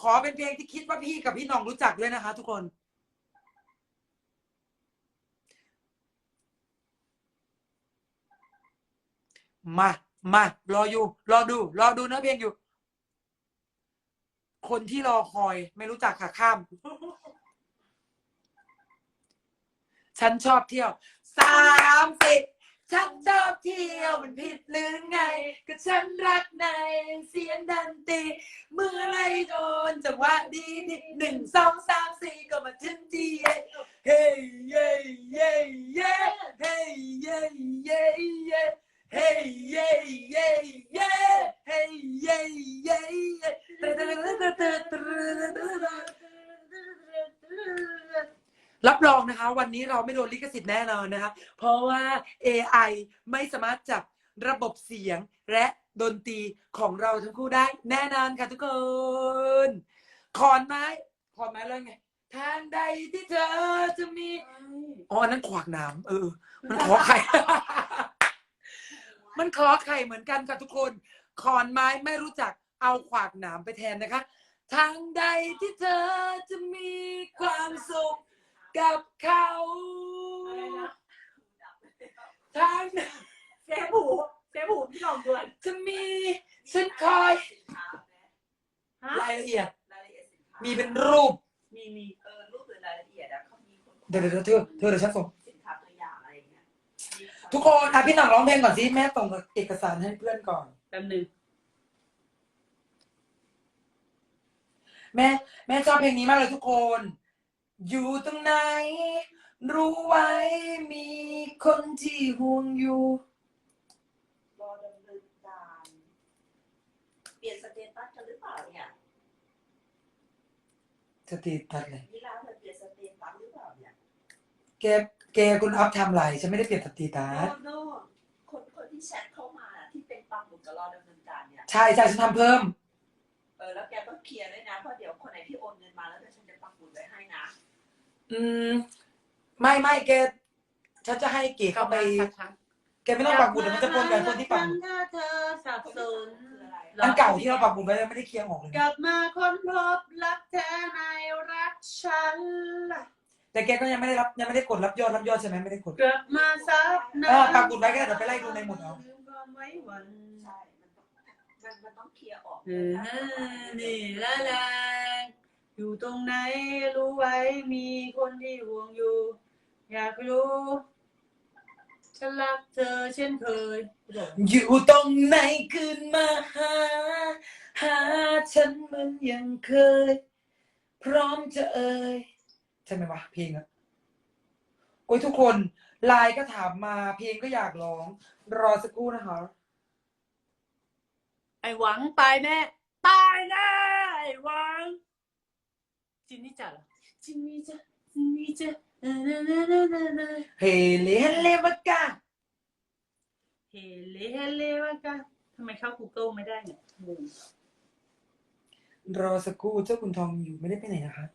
ขอเป็นเพลงที่คิดว่าพี่กับพี่น้องรู้จักด้วยนะคะ ทุกคน มา มา รออยู่ รอดู รอดูเนื้อเพลงอยู่ คนที่รอคอย ไม่รู้จักค่ะข้าม ฉันชอบเที่ยวสามสิบ ฉันชอบเที่ยวมันผิดหรือไง ก็ฉันรักในเสียงดนตรีเมื่อไรโดนจังหวะดีดีหนึ่งสองสามสี่ก็มาถึงที่เฮ้เย้เย้เย้เฮ้เย้เย้เย้เฮ้เย้เย้เย้เฮ้ย รับรองนะคะ วันนี้เราไม่โดนลิขสิทธิ์แน่นอนนะคะเพราะว่า AI ไม่สามารถจับระบบเสียงและดนตรีของเราทั้งคู่ได้ แน่นอนค่ะทุกคนขอนไม้ขอนไม้เลยไงทางใดที่เธอจะมีอ๋ออันนั้นขวากหน้ำเออ มันขอไข่ มันขอไข่เหมือนกันค่ะทุกคน ขอนไม้ไม่รู้จักเอาขวากหนามไปแทนนะคะ ทางใดที่เธอจะมีความสุข กับเขาอะไรนะทางใดเซฟหูเซฟหูพี่ลองด่วนจะมีฉันคอยฮะรายละเอียด รายละเอียดสินค้ามีเป็นรูป มีมีเออรูปหรือรายละเอียดอะเขามีคนเดี๋ยวเดี๋ยวเธอเธอเดี๋ยวฉันส่ง สินค้าตัวอย่างอะไรอย่างเงี้ยมีทุกคนอะพี่หนังร้องเพลงก่อนสิแม่ส่งเอกสารให้เพื่อนก่อน แป๊บนึงแม่แม่ชอบเพลงนี้มากเลยทุกคน อยู่ตรงไหน รู้ไว้มีคนที่ห่วงอยู่รอดำเนินการเปลี่ยนสเตตัสกันหรือเปล่าเนี่ยสติตัดเลยนี่ร้านมันเปลี่ยนสเตตัสหรือเปล่าเนี่ยแกแกคุณอัพทำไรฉันไม่ได้เปลี่ยนสติตัโนสโนคนคนที่แชทเข้ามาอะที่เป็นปังหมุดกับรอดำเนินการเนี่ย ใช่ใช่ฉันทำเพิ่ม เออแล้วแกต้องเคลียร์ด้วยนะเพราะเดี๋ยวคนไหนที่โอนเงินมาแล้วเดี๋ อืม ไม่ไม่แกฉันจะให้เก๋เข้าไปสักครั้งแกไม่ต้องปักหมุดเดี๋ยวมันจะปนกับคนที่ปักหมุดถ้าเธอสับสนคืออะไรอันเก่าที่เราปักหมุดไว้ยังไม่ได้เคลียร์ออกเลยกนะลับมาค้นพบรักแท้ในรักฉันล่ะแต่แกก็ยังไม่ได้รับยังไม่ได้กดรับยอดรับยอดใช่ไหมไม่ได้กด กลับมาซับเออปักหมุดไว้ก็ได้เดี๋ยวไปไล่ดูในหมุดเอาความไว้วันใช่ มันต้องมันมันต้องเคลียร์ออก เออนี่ละแล อยู่ตรงไหนรู้ไว้มีคนที่ห่วงอยู่ อยากรู้ฉันรักเธอเช่นเคย อยู่ตรงไหนคืนมาหา หาฉันเหมันยังเคย พร้อมจะเอ่ยใช่ไหมวะเพลงอะโอ้ยทุกคนไลน์ก็ถามมาเพลงก็อยากร้อง รอสักครู่นะคะ ไอ้หวังตายแน่ ตายแน่ไอ้หวัง จินนี่จ๋าเหรอจินนี่จ๋าจินนี่จ๋าเออเนอเนอเนอเนอเนอเฮเลเฮเลวากาเฮเลเฮเลวะกันทำไมเข้า Google ไม่ได้เนี่ยงงรอสักครู่เจ้าคุณทองอยู่ไม่ได้ไปไหนนะคะ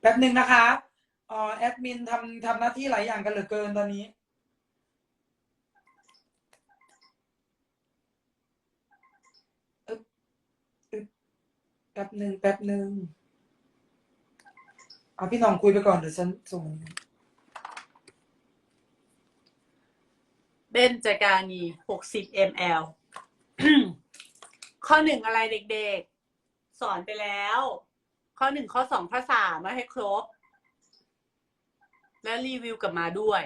แป๊บหนึ่งนะคะอ๋อแอดมินทำทำหน้าที่หลายอย่างกันเหลือเกินตอนนี้อึ๊บอึ๊บแป๊บหนึ่งแป๊บหนึ่ง เอาพี่น้องคุยไปก่อนเดี๋ยวฉันส่งเบนจากานี60 ml ข้อหนึ่งอะไรเด็กๆ สอนไปแล้ว ข้อหนึ่งข้อสองข้อสามมาให้ครบ และรีวิวกลับมาด้วย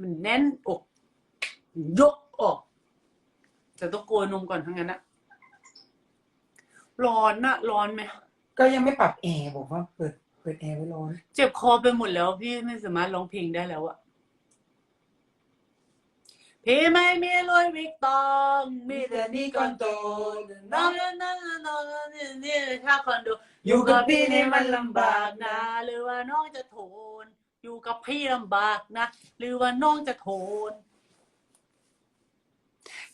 มันแน่นอก ยกออกแต่ต้องโกยนมก่อนทั้งนั้นอะ ร้อนอะร้อนไหมก็ยังไม่ปรับแอร์บอกว่าเปิดเปิดแอร์ไว้ร้อน เจ็บคอไปหมดแล้วพี่ไม่สามารถร้องเพลงได้แล้วอะพี่ไม่มีรวยวิกตองมีแต่หนี่ก่อนโตน้องน้องน้องน้องนี่นี่ถ้าคอนโดอยู่กับพี่นี่มันลำบากนะ หรือว่าน้องจะโทน อยู่กับพี่ลำบากนะ หรือว่าน้องจะโทน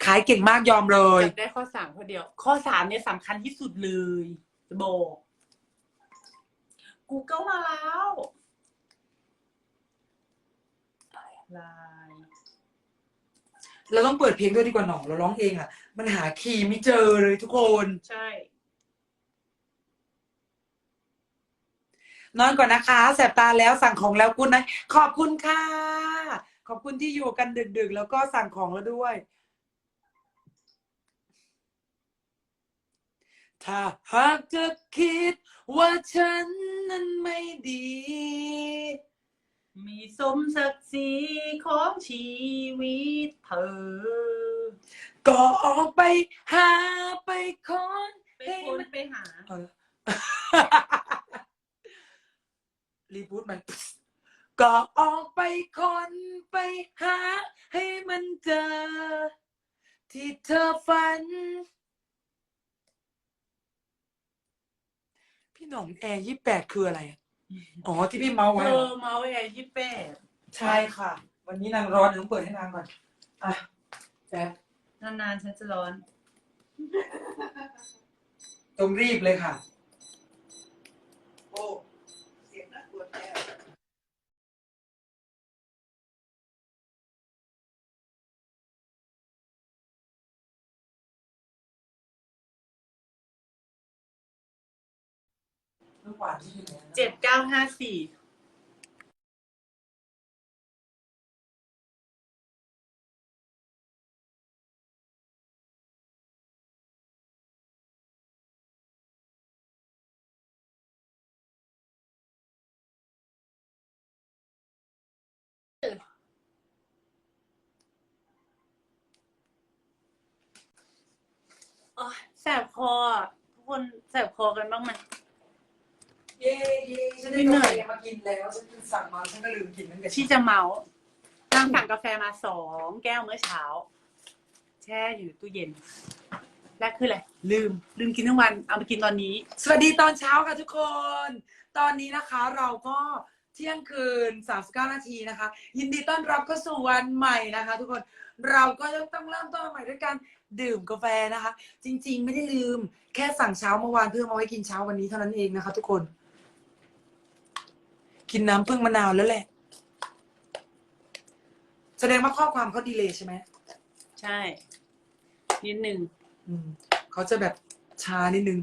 ขายเก่งมากยอมเลย จับได้ข้อสามข้อเดียว ข้อสามเนี่ยสำคัญที่สุดเลยจะบอกกูเกิลมาแล้วลายเราต้องเปิดเพลงด้วยดีกว่าหนองเราร้องเองอะ มันหาคีย์ไม่เจอเลยทุกคน ใช่ นอนก่อนนะคะ แสบตาแล้วสั่งของแล้วคุณนะ ขอบคุณค่ะ ขอบคุณที่อยู่กันดึกๆ แล้วก็สั่งของแล้วด้วย ถ้าหากเธอคิดว่าฉันนั้นไม่ดี มีสมศักดิ์ศรีของชีวิตเธอ ก็ออกไปหาไปค้นไปค้นไปหา เอาละ รีบูทมัน ก็ออกไปค้นไปหา ให้มันเจอ ที่เธอฝัน พี่หน่องแอร์ยี่แปดคืออะไรอะอ๋อที่พี่เมาส์ไว้เธเหรออเมาส์แอร์ยี่แปดใช่ค่ะ วันนี้นางร้อนเดี๋ยวต้องเปิดให้นางก่อนอะแป๊บนานๆฉันจะร้อน ต้องรีบเลยค่ะ โอ้เสียงน่ากลัวแท้ น้ำหวานที่อยู่ไหนนะเจ็ดเก้าห้าสี่อ๊ยแสบคอทุกคนแสบคอกันบ้างไหม เย้เย้ฉันได้กาแฟมากินแล้วฉันสั่งมาฉันก็ลืมกินนั่นเองที่จะเมาส์นางสั่งกาแฟมาสองแก้วเมื่อเช้า แช่อยู่ตู้เย็นแรกคืออะไรลืม ลืมกินทั้งวันเอามากินตอนนี้ สวัสดีตอนเช้าค่ะทุกคน ตอนนี้นะคะเราก็เที่ยงคืน 39 นาทีนะคะ ยินดีต้อนรับเข้าสู่วันใหม่นะคะ ทุกคนเราก็จะต้องเริ่มต้นใหม่ด้วยการดื่มกาแฟนะคะ จริง ๆ ไม่ได้ลืม แค่สั่งเช้าเมื่อวานเพื่อมาไว้กินเช้าวันนี้เท่านั้นเองนะคะ ทุกคน กินน้ำพึ่งมะนาวแล้วแหละ แสดงว่าข้อความเขาดีเลยใช่ไหมใช่ นิดหนึ่งอืมเขาจะแบบช้านิดนึง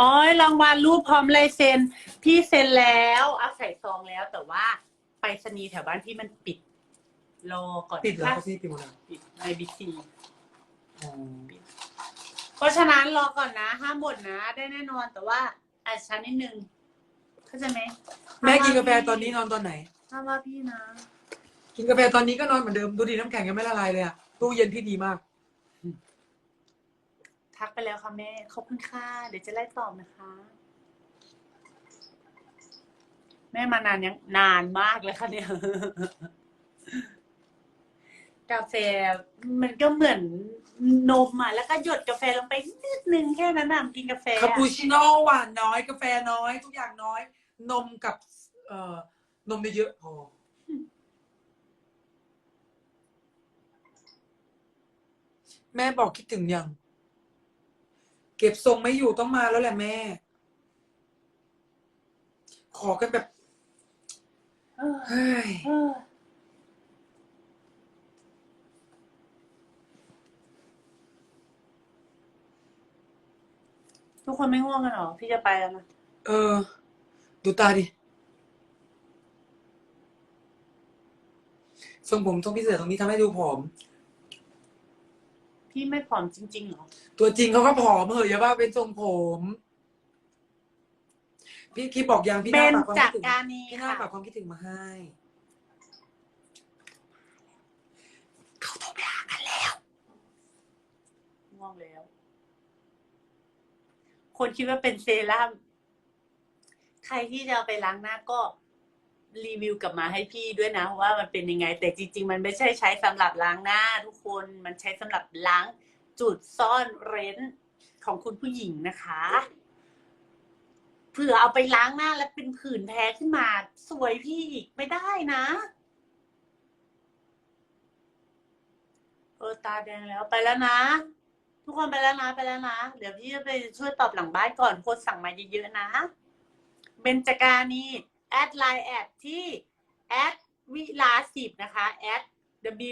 อ๋อรางวัลรูปพร้อมลายเซ็น พี่เซ็นแล้วเอาใส่ซองแล้ว แต่ว่าไปรษณีย์แถวบ้านพี่มันปิด รอก่อนปิดแล้วเขาพี่ปิดหมดแล้วปิดไอบีซีอ๋อเพราะฉะนั้นรอก่อนนะห้ามบ่นนะ ได้แน่นอนแต่ว่าอาจจะช้านิดนึง เข้าใจไหมแม่กินกาแฟตอนนี้นอนตอนไหนห้ามว่าพี่นะ กินกาแฟตอนนี้ก็นอนเหมือนเดิม ดูดีน้ำแข็งยังไม่ละลายเลยอะตู้เย็นพี่ดีมาก ทักไปแล้วค่ะแม่ขอบคุณค่ะเดี๋ยวจะไล่ตอบนะคะ แม่มานานยังนานมากเลยค่ะเนี่ย กาแฟมันก็เหมือนนมอะแล้วก็หยดกาแฟลงไปนิดนึงแค่นั้นน่ะกินกาแฟคาปูอะชิโน่หวานน้อย กาแฟน้อย ทุกอย่างน้อย นมกับ เอ่อนมเยอะๆพอแม่บอกคิดถึงยัง เก็บทรงไม่อยู่ต้องมาแล้วแหละแม่ ขอกันแบบเออเฮ้ยเออทุกคนไม่ง่วงกันเหรอ พี่จะไปแล้วนะ เออ ดูตาดิทรงผมทรงพิเศษตรงนี้ทำให้ดูผอม พี่ไม่ผอมจริงๆเหรอ ตัวจริงเขาก็ผอมเหอะอย่าว่าเป็นทรงผม พี่คิดบอกยังพี่เป็น่านฝากความจาคิกดถึงการนีพี่น่าค่ะ ฝากความคิดถึงมาให้เขาโทรไปหากันแล้ว ง่วงแล้ว คนคิดว่าเป็นเซรั่ม ใครที่จะไปล้างหน้าก็รีวิวกลับมาให้พี่ด้วยนะว่ามันเป็นยังไง แต่จริง ๆ มันไม่ใช่ใช้สำหรับล้างหน้าทุกคนมันใช้สำหรับล้างจุดซ่อนเร้นของคุณผู้หญิงนะคะเผื่อเอาไปล้างหน้าแล้วเป็นผื่นแพ้ขึ้นมา สวยพี่อีกไม่ได้นะเออตาแดงแล้วไปแล้วนะ ทุกคนไปแล้วนะไปแล้วนะ เดี๋ยวพี่จะไปช่วยตอบหลังบ้านก่อนคนสั่งมาเยอะๆนะ เบนจการนีแอดไลน์แอดที่แอดวิลาสิบนะคะแอด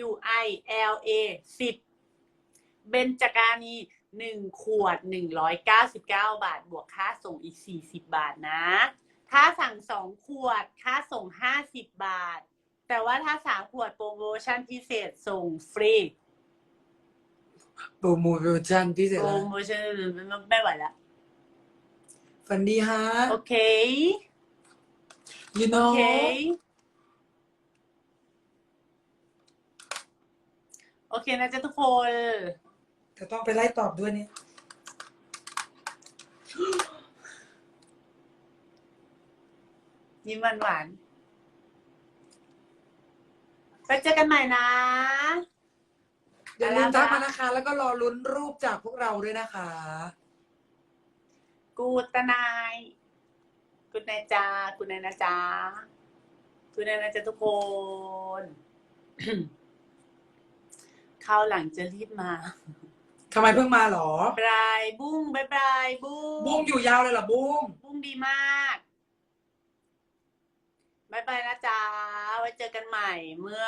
W I L A สิบเบญจกานีหนึ่งขวดหนึ่งร้อยเก้าสิบเก้าบาท บวกค่าส่งอีกสี่สิบบาทนะ ถ้าสั่งสองขวดค่าส่งห้าสิบบาท แต่ว่าถ้าสามขวดโปรโมชั่นพิเศษส่งฟรีโปรโมชั่นพิเศษโปรแล้วโมชั่นไม่ไหวแล้ว ฝันดีฮะโอเค you โอ know เคโอเคนะจ๊ะทุกคนแต่ต้องไปไล่ตอบด้วยเนี่ยยิ้มหวานหวานๆไปเจอกันใหม่นะอย่าลืมทักมานะคะ แล้วก็รอลุ้นรูปจากพวกเราด้วยนะคะ กูตนายกูนายจ้ากูนายนะจ้ากูนายนะจ๊ะทุกคนคราวหลังจะรีบมาทำไมเพิ่งมาหรอบรายบุ้งบายบายบุ้งบุ้งอยู่ยาวเลยเหรอบุ้งบุ้งดีมากบายบายนะจ๊ะไว้เจอกันใหม่เมื่อ